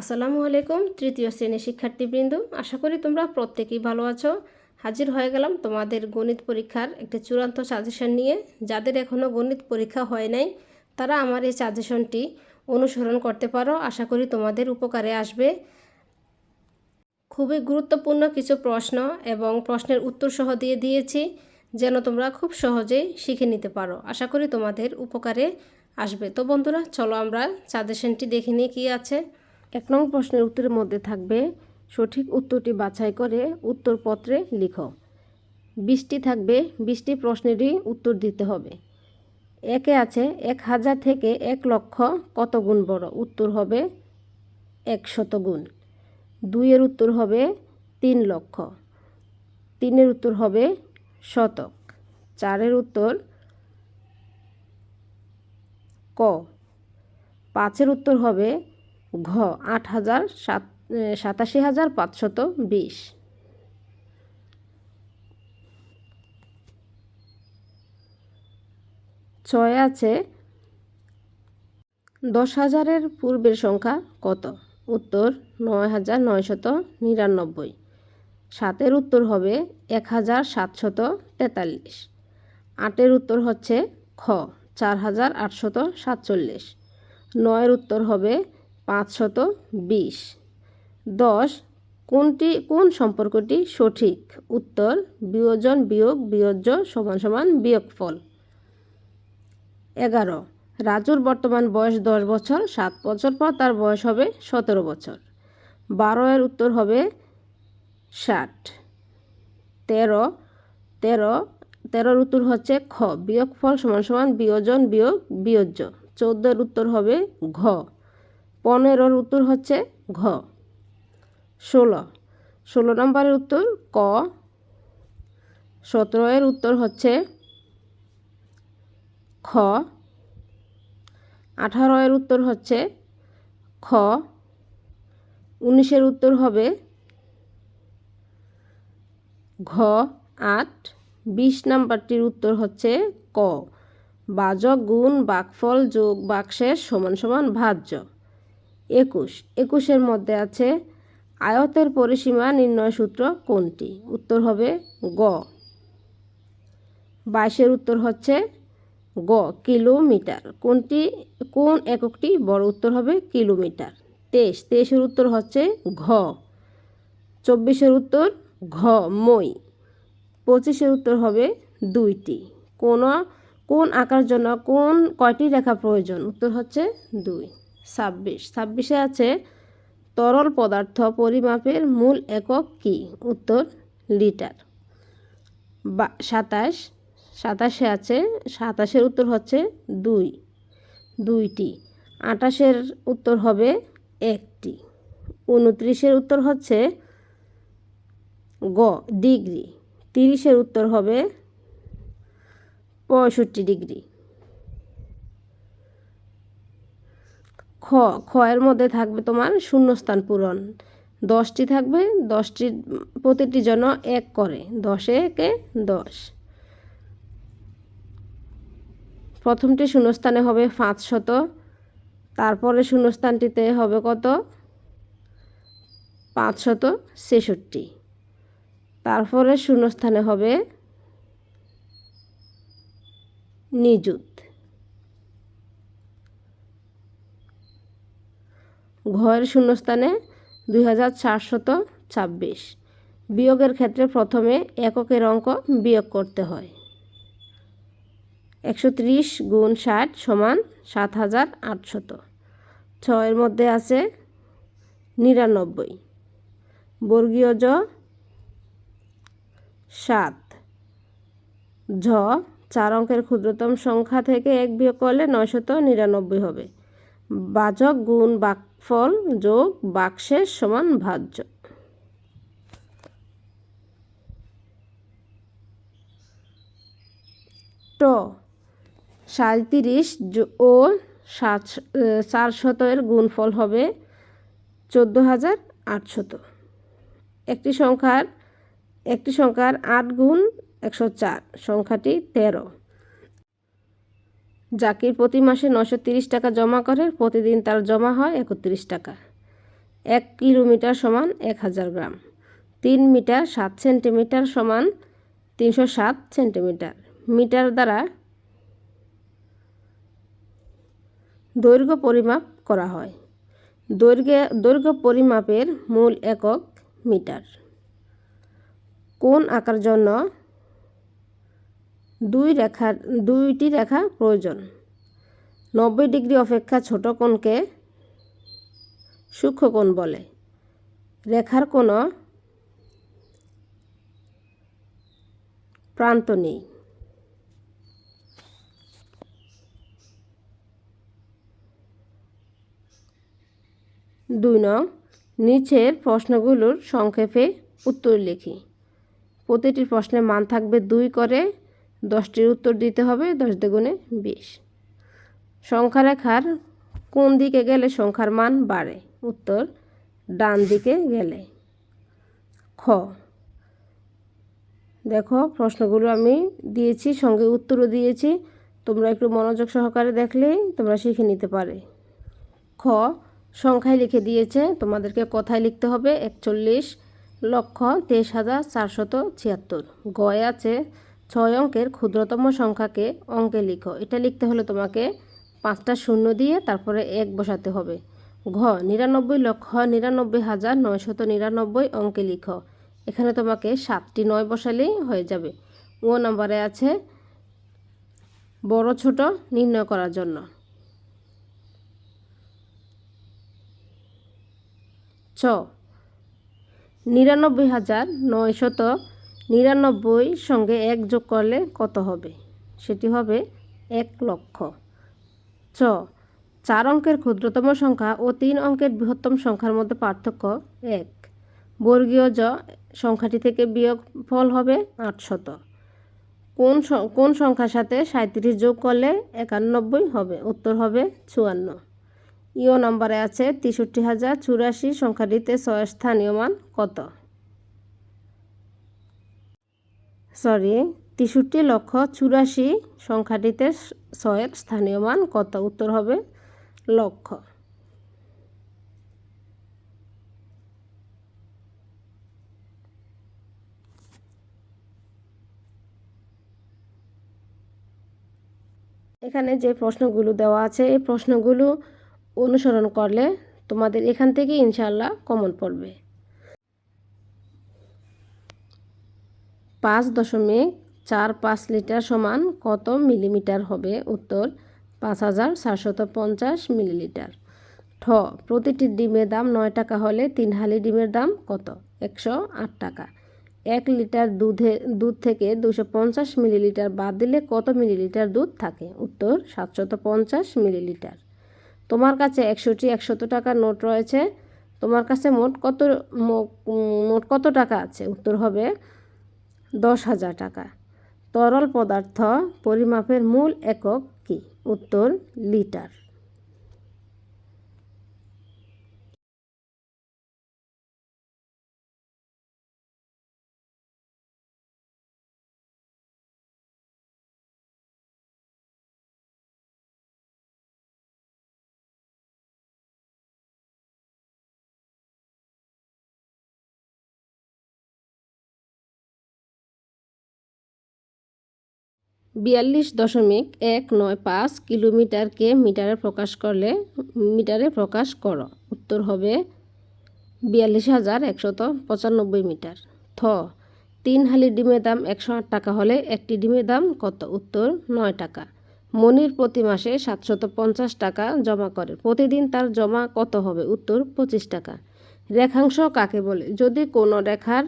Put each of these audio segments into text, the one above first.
আসসালামু আলাইকুম, তৃতীয় শ্রেণির শিক্ষার্থীবৃন্দ। আশা করি তোমরা প্রত্যেকেই ভালো আছো। হাজির হয়ে গেলাম তোমাদের গণিত পরীক্ষার একটি চূড়ান্ত সাজেশন নিয়ে। যাদের এখনও গণিত পরীক্ষা হয় নাই, তারা আমার এই সাজেশনটি অনুসরণ করতে পারো। আশা করি তোমাদের উপকারে আসবে। খুবই গুরুত্বপূর্ণ কিছু প্রশ্ন এবং প্রশ্নের উত্তর সহ দিয়ে দিয়েছি, যেন তোমরা খুব সহজেই শিখে নিতে পারো। আশা করি তোমাদের উপকারে আসবে। তো বন্ধুরা, চলো আমরা সাজেশনটি দেখে নিই কী আছে। এক নং প্রশ্নের উত্তরের মধ্যে থাকবে, সঠিক উত্তরটি বাছাই করে উত্তরপত্রে লিখো। বিশটি থাকবে, বিশটি প্রশ্নেরই উত্তর দিতে হবে। একে আছে এক হাজার থেকে এক লক্ষ কত গুণ বড়? উত্তর হবে একশত গুণ। দুইয়ের উত্তর হবে তিন লক্ষ। তিনের উত্তর হবে শতক। চারের উত্তর ক। পাঁচের উত্তর হবে ঘ, আট হাজার সাত সাতাশি হাজার পাঁচশত বিশ। ছয় আছে, দশ হাজারের পূর্বের সংখ্যা কত? উত্তর, নয় হাজার নয়শত নিরানব্বই। সাতের উত্তর হবে এক হাজার সাতশত তেতাল্লিশ। আটের উত্তর হচ্ছে খ, চার হাজার আটশত সাতচল্লিশ। নয়ের উত্তর হবে পাঁচশত বিশ। দশ, কোনটি, কোন সম্পর্কটি সঠিক? উত্তর, বিয়োজন বিয়োগ বিয়োজ্য সমান সমান বিয়োগফল। এগারো, রাজুর বর্তমান বয়স দশ বছর, সাত বছর পর তার বয়স হবে সতেরো বছর। বারো এর উত্তর হবে ষাট। তেরো তেরো, তেরোর উত্তর হচ্ছে খ, বিয়োগফল সমান সমান বিয়োজন বিয়োগ বিয়োজ্য। চৌদ্দের উত্তর হবে ঘ। পনেরোর উত্তর হচ্ছে ঘ। ষোলো। ষোলো নম্বরের উত্তর ক। সতেরো এর উত্তর হচ্ছে খ। আঠারো এর উত্তর হচ্ছে খ। উনিশের উত্তর হবে ঘ। আট। বিশ নাম্বারটির উত্তর হচ্ছে ক। বাজক গুণ বাকফল যোগ বাক্সের সমান সমান ভাজ্য। একুশ। একুশের মধ্যে আছে আয়তের পরিসীমা নির্ণয় সূত্র কোনটি? উত্তর হবে গ। বাইশের উত্তর হচ্ছে গ, কিলোমিটার। কোনটি? কোন এককটি? বড় উত্তর হবে কিলোমিটার। তেইশ। তেইশের উত্তর হচ্ছে ঘ। চব্বিশের উত্তর ঘ, মই। পঁচিশের উত্তর হবে দুইটি। কোন কোন আঁকার জন্য কোন কয়টি রেখা প্রয়োজন? উত্তর হচ্ছে দুই। ছাব্বিশ। ছাব্বিশে আছে, তরল পদার্থ পরিমাপের মূল একক কি? উত্তর, লিটার। বা, সাতাশ। সাতাশে আছে, সাতাশের উত্তর হচ্ছে দুই। দুইটি। আটাশের উত্তর হবে একটি। উনত্রিশের উত্তর হচ্ছে গ, ডিগ্রি। তিরিশের উত্তর হবে পঁয়ষট্টি ডিগ্রি। খ খ এর মধ্যে থাকবে তোমার শূন্যস্থান পূরণ। দশটি থাকবে, দশটির প্রতিটি জন্য এক করে। দশে একে দশ। প্রথমটি শূন্যস্থানে হবে পাঁচশত তারপরে শূন্যস্থানটিতে হবে কত? পাঁচশত ছেষট্টি। তারপরে শূন্যস্থানে হবে নিযুত। ঘয়ের শূন্যস্থানে দুই হাজার চারশত ছাব্বিশ। বিয়োগের ক্ষেত্রে প্রথমে এককের অঙ্ক বিয়োগ করতে হয়। একশো ত্রিশ গুণ ষাট সমান সাত হাজার আটশত। ছয়ের মধ্যে আছে নিরানব্বই। বর্গীয় জ সাত। ঝ চার অঙ্কের ক্ষুদ্রতম সংখ্যা থেকে এক বিয়োগ করলে নয়শত নিরানব্বই হবে। বাচক গুণ বাকফল যোগ বাক্সের সমান ভাজ্য ট সাঁত্রিশ ও সাত চারশত এর গুণফল হবে চোদ্দ হাজার আটশত। একটি সংখ্যার একটি সংখ্যার আট গুণ একশো চার, সংখ্যাটি তেরো। জাকির প্রতি মাসে নশো টাকা জমা করে, প্রতিদিন তার জমা হয় একত্রিশ টাকা। এক কিলোমিটার সমান এক হাজার গ্রাম। তিন মিটার সাত সেন্টিমিটার সমান তিনশো সাত সেন্টিমিটার। মিটার দ্বারা দৈর্ঘ্য পরিমাপ করা হয়। দৈর্ঘ্য দৈর্ঘ্য পরিমাপের মূল একক মিটার। কোন আঁকার জন্য দুই রেখা দুইটি রেখা প্রয়োজন। নব্বই ডিগ্রি অপেক্ষা ছোট কোণকে সূক্ষ্ম কোণ বলে। রেখার কোনো প্রান্ত নেই। দুই নং, নিচের প্রশ্নগুলোর সংক্ষেপে উত্তর লিখি। প্রতিটি প্রশ্নের মান থাকবে দুই করে দশটির উত্তর দিতে হবে, দশ দ্বিগুণে বিশ। সংখ্যা রেখার কোন দিকে গেলে সংখ্যার মান বাড়ে? উত্তর, ডান দিকে গেলে। খ। দেখো, প্রশ্নগুলো আমি দিয়েছি, সঙ্গে উত্তরও দিয়েছি। তোমরা একটু মনোযোগ সহকারে দেখলেই তোমরা শিখে নিতে পারে। খ। সংখ্যায় লিখে দিয়েছে, তোমাদেরকে কথায় লিখতে হবে, একচল্লিশ লক্ষ তেইশ হাজার চারশত ছিয়াত্তর। গয় আছে ছয় অঙ্কের ক্ষুদ্রতম সংখ্যাকে অঙ্কে লিখো। এটা লিখতে হলে তোমাকে পাঁচটা শূন্য দিয়ে তারপরে এক বসাতে হবে। ঘ, নিরানব্বই লক্ষ নিরানব্বই হাজার নয়শত নিরানব্বই অঙ্কে লিখো। এখানে তোমাকে সাতটি নয় বসালেই হয়ে যাবে। ও নম্বরে আছে বড় ছোট নির্ণয় করার জন্য। ছ, নিরানব্বই হাজার নয়শত নিরানব্বই সঙ্গে এক যোগ করলে কত হবে? সেটি হবে এক লক্ষ। চ চার অঙ্কের ক্ষুদ্রতম সংখ্যা ও তিন অঙ্কের বৃহত্তম সংখ্যার মধ্যে পার্থক্য এক। বর্গীয় জ সংখ্যাটি থেকে বিয়োগ ফল হবে আটশত কোন কোন সংখ্যার সাথে সাঁত্রিশ যোগ করলে একানব্বই হবে? উত্তর হবে চুয়ান্ন। ইও নম্বরে আছে তেষট্টি হাজার চুরাশি সংখ্যাটিতে ছয় মান কত? সরি, তেষট্টি লক্ষ চুরাশি সংখ্যাটিতে ছয়ের স্থানীয় মান কত? উত্তর হবে লক্ষ। এখানে যে প্রশ্নগুলো দেওয়া আছে, এই প্রশ্নগুলো অনুসরণ করলে তোমাদের এখান থেকে ইনশাল্লাহ কমন পড়বে। পাঁচ দশমিক চার পাঁচ লিটার সমান কত মিলিমিটার হবে? উত্তর, পাঁচ হাজার চারশত পঞ্চাশ মিলিলিটার। ঠ, প্রতিটি ডিমের দাম নয় টাকা হলে তিন হালি ডিমের দাম কত? একশো আট টাকা। এক লিটার দুধে, দুধ থেকে দুশো পঞ্চাশ মিলিলিটার বাদ দিলে কত মিলিলিটার দুধ থাকে? উত্তর, সাতশত পঞ্চাশ মিলিলিটার। তোমার কাছে একশোটি একশত টাকার নোট রয়েছে। তোমার কাছে মোট কত মোট কত টাকা আছে? উত্তর হবে দশ হাজার টাকা। তরল পদার্থ পরিমাপের মূল একক কি? উত্তর লিটার। বিয়াল্লিশ দশমিক এক নয় পাঁচ কিলোমিটারকে মিটারে প্রকাশ করলে, মিটারে প্রকাশ করো। উত্তর হবে বিয়াল্লিশ হাজার একশত পঁচানব্বই মিটার। থ, তিন হালি ডিমের দাম একশো আট টাকা হলে একটি ডিমের দাম কত? উত্তর, নয় টাকা। মনির প্রতি মাসে সাতশত পঞ্চাশ টাকা জমা করে। প্রতিদিন তার জমা কত হবে? উত্তর, পঁচিশ টাকা। রেখাংশ কাকে বলে? যদি কোনো রেখার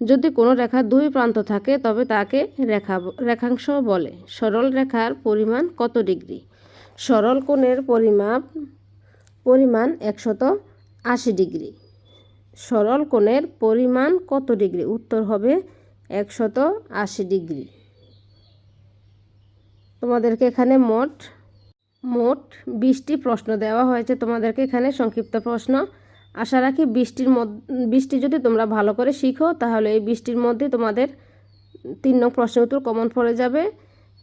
যদি কোনো রেখার দুই প্রান্ত থাকে, তবে তাকে রেখা রেখাংশ বলে। সরল রেখার পরিমাণ কত ডিগ্রি? সরল কোণের পরিমাপ, পরিমাণ একশত আশি ডিগ্রি। সরল কোণের পরিমাণ কত ডিগ্রি? উত্তর হবে একশত আশি ডিগ্রি। তোমাদেরকে এখানে মোট মোট বিশটি প্রশ্ন দেওয়া হয়েছে। তোমাদেরকে এখানে সংক্ষিপ্ত প্রশ্ন আশা রাখি বৃষ্টির বৃষ্টি যদি তোমরা ভালো করে শিখো, তাহলে এই বৃষ্টির মধ্যে তোমাদের তিন নং প্রশ্নের উত্তর কমন পড়ে যাবে।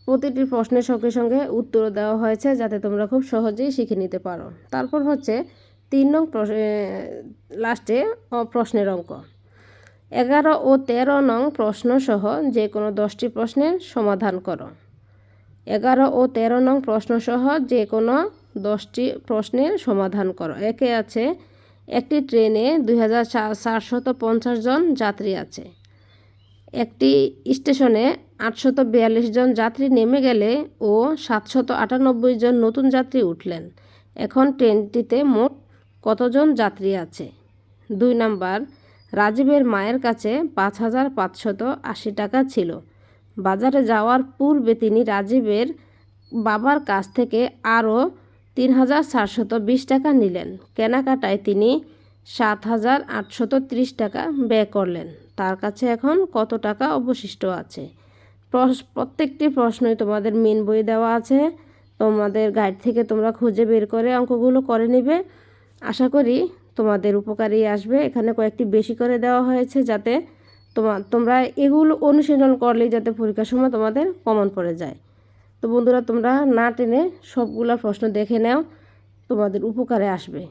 প্রতিটি প্রশ্নের সঙ্গে সঙ্গে উত্তর দেওয়া হয়েছে, যাতে তোমরা খুব সহজেই শিখে নিতে পারো। তারপর হচ্ছে তিন নং লাস্টে প্রশ্নের অঙ্ক। এগারো ও তেরো নং প্রশ্ন সহ যে কোনো দশটি প্রশ্নের সমাধান করো। এগারো ও তেরো নং প্রশ্ন সহ যে কোনো দশটি প্রশ্নের সমাধান করো। একে আছে একটি ট্রেনে দুই হাজার জন যাত্রী আছে। একটি স্টেশনে আটশত জন যাত্রী নেমে গেলে ও সাতশত আটানব্বই জন নতুন যাত্রী উঠলেন। এখন ট্রেনটিতে মোট কতজন যাত্রী আছে? দুই নাম্বার, রাজীবের মায়ের কাছে পাঁচ হাজার পাঁচশত আশি টাকা ছিল। বাজারে যাওয়ার পূর্বে তিনি রাজীবের বাবার কাছ থেকে আরও তিন হাজার চারশত বিশ টাকা নিলেন। কেনাকাটায় তিনি সাত হাজার আটশত ত্রিশ টাকা ব্যয় করলেন। তার কাছে এখন কত টাকা অবশিষ্ট আছে? প্রত্যেকটি প্রশ্নই তোমাদের মেন বই দেওয়া আছে। তোমাদের গাইড থেকে তোমরা খুঁজে বের করে অঙ্কগুলো করে নেবে। আশা করি তোমাদের উপকারী আসবে। এখানে কয়েকটি বেশি করে দেওয়া হয়েছে যাতে তোমার তোমরা এগুলো অনুশীলন করলেই যাতে পরীক্ষার সময় তোমাদের কমন পড়ে যায়। তো বন্ধুরা তোমরা না টেনে সবগুলা প্রশ্ন দেখে নাও তোমাদের উপকারে আসবে।